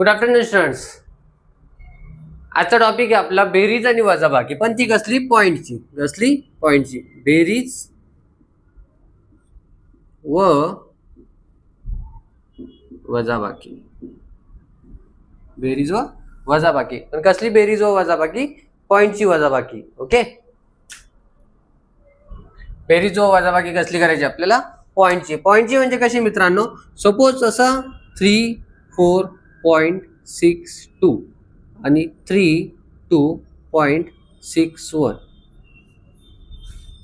Good afternoon students आजचा topic आहे आपला बेरीज आणि वजाबाकी. पण ती कसली? पॉईंटची कसली? पॉईंटची बेरीज व वजाबाकी. बेरीज व वजाबाकी. पण कसली बेरीज व वजाबाकी? पॉईंटची वजाबाकी. ओके बेरीज व वजाबाकी कसली करायची आपल्याला? पॉईंटची पॉईंटची म्हणजे कशी मित्रांनो? सपोज असं three four point six two आणि three two point six one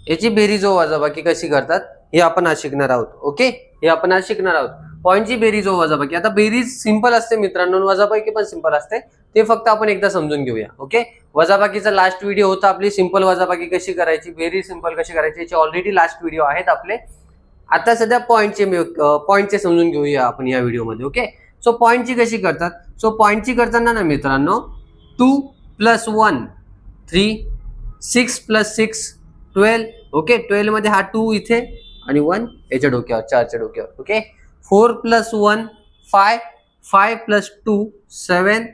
याची बेरीज व वजाबाकी कशी करतात हे आपण आज शिकणार आहोत ओके? हे आपण आज शिकणार आहोत. पॉईंटची बेरीज व वजाबाकी. आता बेरीज सिंपल असते मित्रांनो वजाबाकी पण सिंपल असते. ते फक्त आपण एकदा समजून घेऊया ओके? वजाबाकीचा लास्ट व्हिडिओ होता आपली सिंपल वजाबाकी कशी करायची बेरीज सिंपल कशी करायची याचे ऑलरेडी लास्ट व्हिडिओ आहेत आपले. आता सध्या पॉईंटचे पॉईंटचे समजून घेऊया आपण या व्हिडिओमध्ये ओके? सो पॉईंटची कशी करतात? सो पॉईंटची करताना ना मित्रांनो two plus one three six plus six twelve okay ट्वेल्वमध्ये हा टू इथे आणि वन याच्या डोक्यावर चारच्या डोक्यावर. Okay four plus one five five plus two seven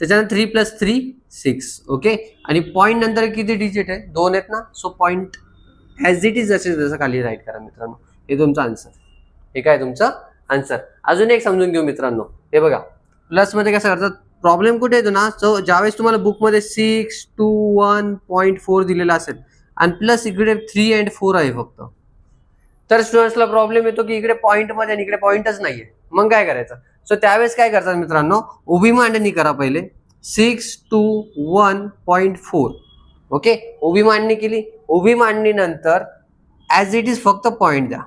त्याच्यानंतर three plus three six okay आणि पॉईंट नंतर किती डिजिट आहे? दोन आहेत ना? So point as it is जसे जसं खाली राईट करा मित्रांनो. हे तुमचं आन्सर हे काय तुमचं? आन्सर अजून एक समजून घेऊ मित्रांनो. हे बघा. प्लसमध्ये कसं करतात? प्रॉब्लेम कुठे येतो ना? सो ज्यावेळेस तुम्हाला बुकमध्ये six two one point four दिलेला असेल आणि प्लस इकडे थ्री अँड फोर आहे फक्त. तर स्टुडंट्सला प्रॉब्लेम येतो की इकडे पॉईंटमध्ये आणि इकडे पॉईंटच नाहीये. मग काय करायचं? सो त्यावेळेस काय करतात मित्रांनो? उभी मांडणी करा पहिले. Six two one point four okay उभी मांडणी केली. उभी मांडणीनंतर ॲज इट इज फक्त पॉईंट द्या.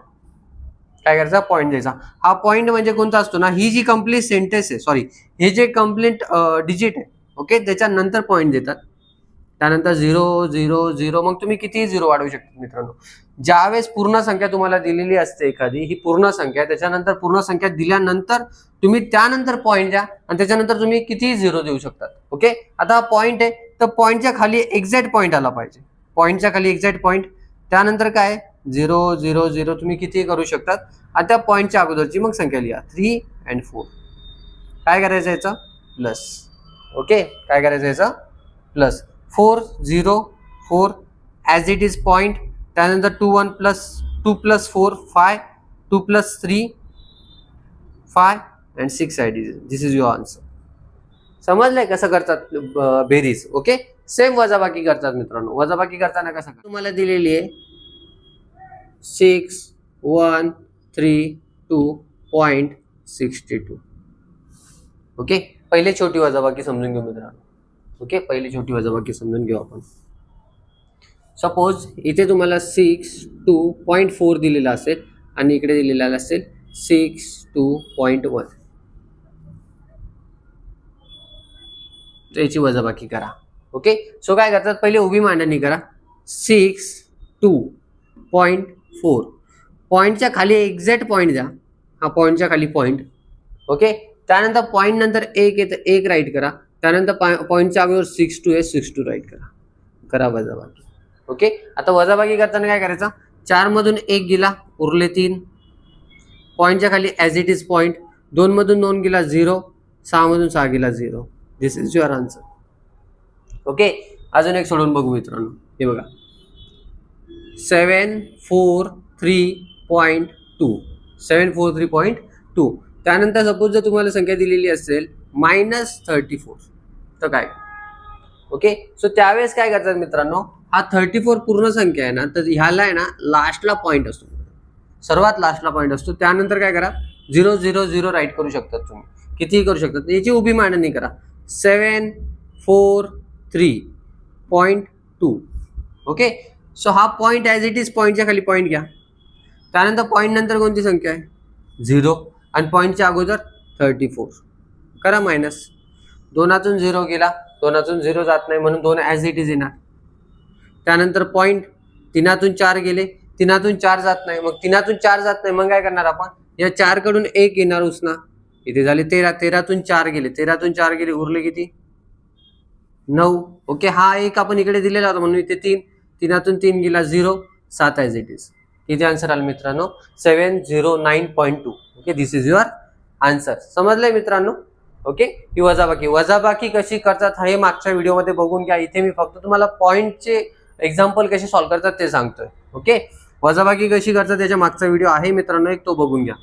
काय करायचा पॉईंट द्यायचा. हा पॉईंट म्हणजे कोणता असतो ना ही जी कंप्लीट सेंटेन्स आहे सॉरी हे जे कंप्लीट डिजिट आहे ओके त्याच्यानंतर पॉईंट देतात. त्यानंतर झिरो झिरो झिरो मग तुम्ही कितीही झिरो वाढवू शकता मित्रांनो. ज्यावेळेस पूर्ण संख्या तुम्हाला दिलेली असते एखादी ही पूर्ण संख्या त्याच्यानंतर पूर्ण संख्या दिल्यानंतर तुम्ही त्यानंतर पॉईंट द्या आणि त्याच्यानंतर तुम्ही कितीही झिरो देऊ शकतात ओके आता हा पॉईंट आहे तर पॉईंटच्या खाली एक्झॅक्ट पॉईंट आला पाहिजे. पॉईंटच्या खाली एक्झॅक्ट पॉईंट त्यानंतर काय झिरो झिरो झिरो तुम्ही कितीही करू शकतात. आणि त्या पॉईंटच्या अगोदरची मग संख्या लिहा. थ्री अँड फोर काय करायचं याचं? प्लस ओके काय करायचं याचं? Plus four zero four as it is point त्यानंतर two one plus two plus four five two plus three five and six I this this is your answer समजलंय कसं करतात बेरीज? ओके सेम वजाबाकी करतात मित्रांनो. वजाबाकी करताना कसं तुम्हाला दिलेली आहे six one three two point sixty two. Okay पहिले छोटी वजाबाकी समजून घेऊ मित्रांनो. ओके पहिली छोटी वजाबाकी समजून घेऊ आपण. सपोज इथे तुम्हाला सिक्स टू पॉईंट फोर दिलेला असेल आणि इकडे दिलेला असेल सिक्स टू पॉईंट वन. याची वजाबाकी करा. ओके सो काय करतात? पहिले उभी मांडणी करा. Six two point four. पॉईंटच्या खाली एक्झॅक्ट पॉईंट द्या. हा पॉईंटच्या खाली पॉईंट ओके त्यानंतर पॉईंट नंतर एक येतं एक राईट करा. त्यानंतर पॉईंटच्या अगोदर सिक्स टू आहे सिक्स टू राईट करा. करा वजाबाकी. ओके आता वजाबाकी करताना काय करायचं? चारमधून एक गेला उरले तीन. पॉईंटच्या खाली ॲज इट इज पॉईंट दोनमधून दोन गेला झिरो सहामधून सहा गेला zero this is your answer okay अजून एक सोडून बघू मित्रांनो. हे बघा. Seven four three point two seven four three point two त्यानंतर सपोज जर तुम्हाला संख्या दिलेली असेल मायनस थर्टी फोर तर काय? ओके सो त्यावेळेस काय करतात मित्रांनो? हा थर्टी फोर पूर्ण संख्या आहे ना तर ह्याला आहे ना लास्टला पॉईंट असतो. सर्वात लास्टला पॉईंट असतो. त्यानंतर काय करा? झिरो झिरो झिरो राईट करू शकतात तुम्ही. कितीही करू शकतात. याची उभी मांडणी करा. Seven four three point two okay so हा पॉईंट ॲज इट इज पॉईंटच्या खाली पॉईंट घ्या. त्यानंतर पॉईंट नंतर कोणती संख्या आहे? झिरो आणि पॉईंटच्या अगोदर थर्टी फोर करा मायनस दोनातून झिरो गेला दोनातून झिरो जात नाही म्हणून दोन ॲज इट इज येणार. त्यानंतर पॉईंट तिनातून चार गेले. तिनातून चार जात नाही. मग तिनातून चार जात नाही मग काय करणार आपण? या चारकडून एक येणार उसना. इथे झाले तेरा. तेरातून चार गेले. तेरातून चार गेले उरले किती? नऊ. ओके हा एक आपण इकडे दिलेला होता म्हणून इथे तीन. तिनातून तीन गेला झिरो सात ॲज इट इज किती आन्सर आला मित्रांनो? Seven zero nine point two okay this is your answer समजलंय मित्रांनो? ओके ही वजाबाकी. वजाबाकी कशी करतात हे मागच्या व्हिडिओमध्ये बघून घ्या. इथे मी फक्त तुम्हाला पॉईंटचे एक्झाम्पल कसे सॉल्व्ह करतात ते सांगतोय. ओके वजाबाकी कशी करतात त्याच्या मागचा व्हिडिओ आहे मित्रांनो एक तो बघून घ्या.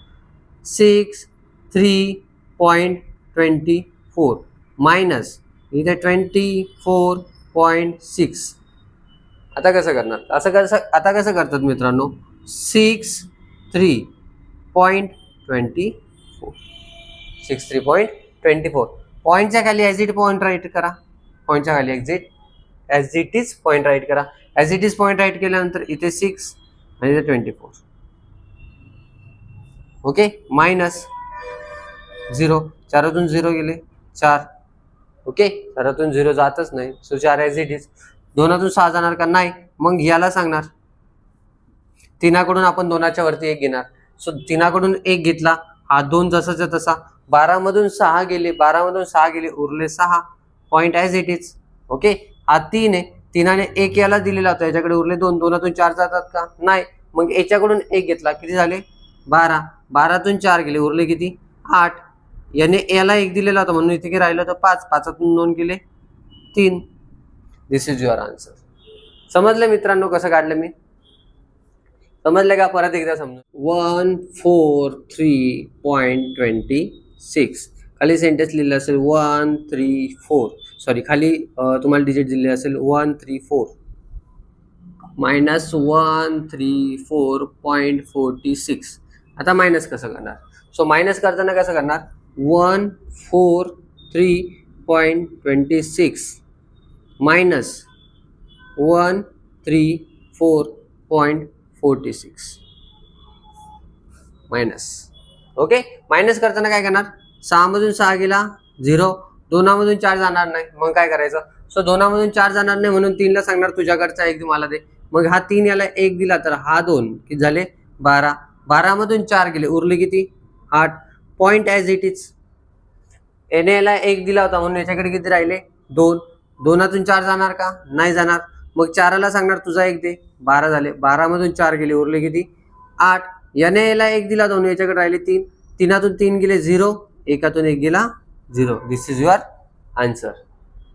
Six three point twenty four minus इथे ट्वेंटी फोर पॉईंट सिक्स आता कसं करणार? असं कसं आता कसं करतात मित्रांनो? Six three point twenty four. Six three point twenty four. पॉईंटच्या खाली ॲज इट पॉईंट राईट करा. पॉईंटच्या खाली exact as it is point write करा. As it is point write केल्यानंतर इथे सिक्स आणि इथे twenty four. Okay minus zero चारातून zero गेले. चार. ओके चारातून झिरो जातच नाही. सो चार ॲज इट इज दोनातून सहा जाणार का? नाही. मग याला सांगणार. तिनाकडून आपण दोनाच्या वरती एक घेणार. सो तिनाकडून एक घेतला. हा दोन जसाचा तसा. बारामधून सहा गेले. बारामधून सहा गेले. उरले सहा. Point as it is okay हा तीन आहे. तिनाने एक याला दिलेला होता. याच्याकडे उरले दोन. दोनातून चार जातात का? नाही. मग याच्याकडून एक घेतला. किती झाले? बारा. बारातून चार गेले. उरले किती? आठ. याने याला एक दिलेला होता म्हणून इथे की राहिलं होतं पाच. पाचातून दोन गेले तीन. दिस इज युअर आन्सर समजलं मित्रांनो कसं काढलं मी? समजलं का? परत एकदा समजून one four three point twenty six खाली सेंटेन्स लिहिलं असेल वन थ्री फोर सॉरी खाली तुम्हाला डिजिट दिले असेल one three four minus one three four point forty six आता मायनस कसं करणार? सो मायनस करताना कसं करणार? One four three point twenty six minus one three four point forty six minus okay minus करताना काय करणार? सहामधून सहा गेला झिरो दोनामधून चार जाणार नाही. मग काय करायचं? सो दोनामधून चार जाणार नाही म्हणून तीनला सांगणार तुझ्याकडचा एक मला दे. मग हा तीन याला एक दिला तर हा दोन. किती झाले? बारा. बारामधून चार गेले. उरले किती? आठ. पॉईंट ॲज इट इज एन एला एक दिला होता म्हणून याच्याकडे किती राहिले? दोन. दोनातून चार जाणार का? नाही जाणार. मग चाराला सांगणार तुझा एक दे. बारा झाले. बारामधून चार गेले उरले किती? आठ. याने याला एक दिला दोन याच्याकडे राहिले तीन. तीनातून तीन गेले झिरो. एकातून एक गेला zero. This is your answer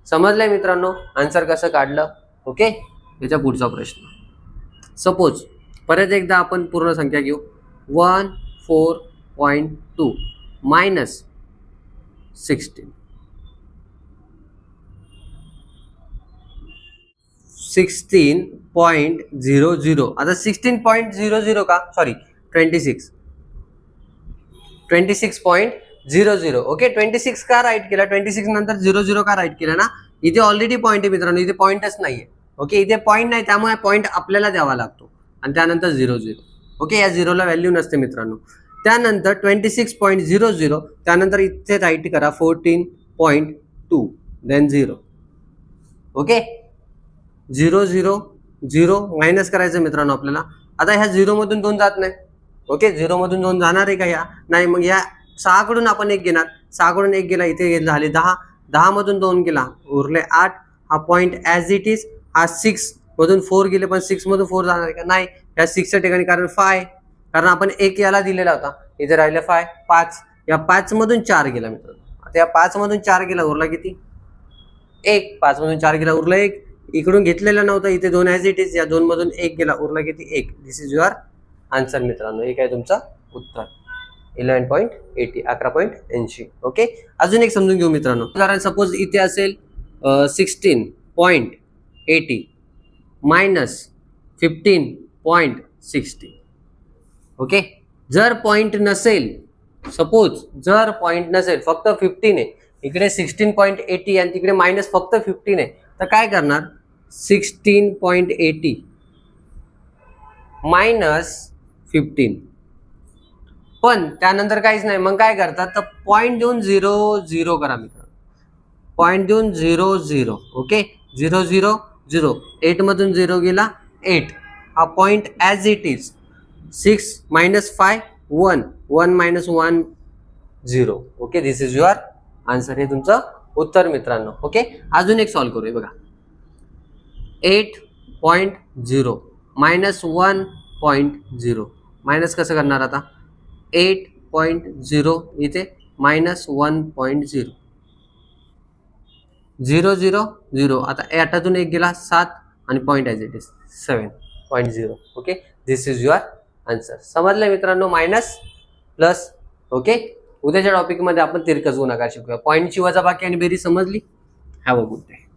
समजलंय मित्रांनो? आन्सर कसं काढलं? ओके याचा पुढचा प्रश्न. सपोज परत एकदा आपण पूर्ण संख्या घेऊ. One four point two minus sixteen sixteen point zero zero आता सिक्स्टीन पॉईंट झिरो झिरो का? Sorry twenty six twenty six point zero zero okay twenty six का राईट केला? ट्वेंटी सिक्स नंतर झिरो झिरो का राईट केला ना? इथे already point आहे मित्रांनो इथे पॉईंटच नाहीये. ओके इथे पॉईंट नाही त्यामुळे पॉईंट आपल्याला द्यावा लागतो. आणि त्यानंतर झिरो झिरो ओके या झिरोला व्हॅल्यू नसते मित्रांनो. त्यानंतर twenty six point zero zero त्यानंतर इथे राईट करा fourteen point two then zero okay zero zero zero minus करायचं मित्रांनो आपल्याला. आता ह्या झिरोमधून दोन जात नाही. ओके? झिरोमधून दोन जाणार आहे का ह्या नाही मग ह्या सहाकडून आपण एक घेणार. सहाकडून एक गेला इथे झाले दहा. दहामधून दोन गेला. उरले आठ. हा पॉईंट ॲज इट इज हा सिक्स मधून फोर गेले पण सिक्समधून फोर जाणार आहे का? नाही. या सिक्सच्या ठिकाणी कारण फाय कारण आपण एक याला दिलेला होता. इथे राहिलं फाय पाच. या पाचमधून चार गेला मित्रांनो. आता या पाचमधून चार गेला उरला किती? एक. पाचमधून चार गेला उरला एक. इकडून घेतलेला नव्हता इथे दोन ॲज इट इज या दोन मधून एक गेला. उरला किती? एक. दिस इज युअर आन्सर मित्रांनो. एक आहे तुमचा? उत्तर. इलेव्हन पॉईंट एटी अकरा पॉईंट ऐंशी. ओके अजून एक समजून घेऊ मित्रांनो. कारण सपोज इथे असेल sixteen point eighty minus fifteen point sixty okay जर पॉईंट नसेल सपोज जर पॉईंट नसेल फक्त फिफ्टीन आहे. इकडे सिक्स्टीन पॉईंट एटी आणि तिकडे मायनस फक्त फिफ्टीन आहे. तर काय करणार? Sixteen point eighty. Minus fifteen. पण त्यानंतर काहीच नाही. मग काय करतात? तर पॉईंट देऊन झिरो झिरो करा मित्रांनो. पॉईंट देऊन zero zero okay zero zero zero एटमधून zero गेला एट हा point as it is six minus five one one minus one zero okay this is your answer हे तुमचं उत्तर मित्रांनो. ओके अजून एक सॉल्व करूया. बघा. Eight point zero. Minus one point zero. Minus कसं करणार आता? Eight point zero. इथे minus one point zero. Zero zero zero. आता आठातून एक गेला सात आणि point as it is seven point zero okay this is your answer समजलं मित्रांनो? मायनस प्लस ओके उद्याच्या टॉपिकमध्ये आपण तिरकस गुणाकार शिकूया. पॉईंटची वजाबाकी आणि बेरीज समजली? Have a good day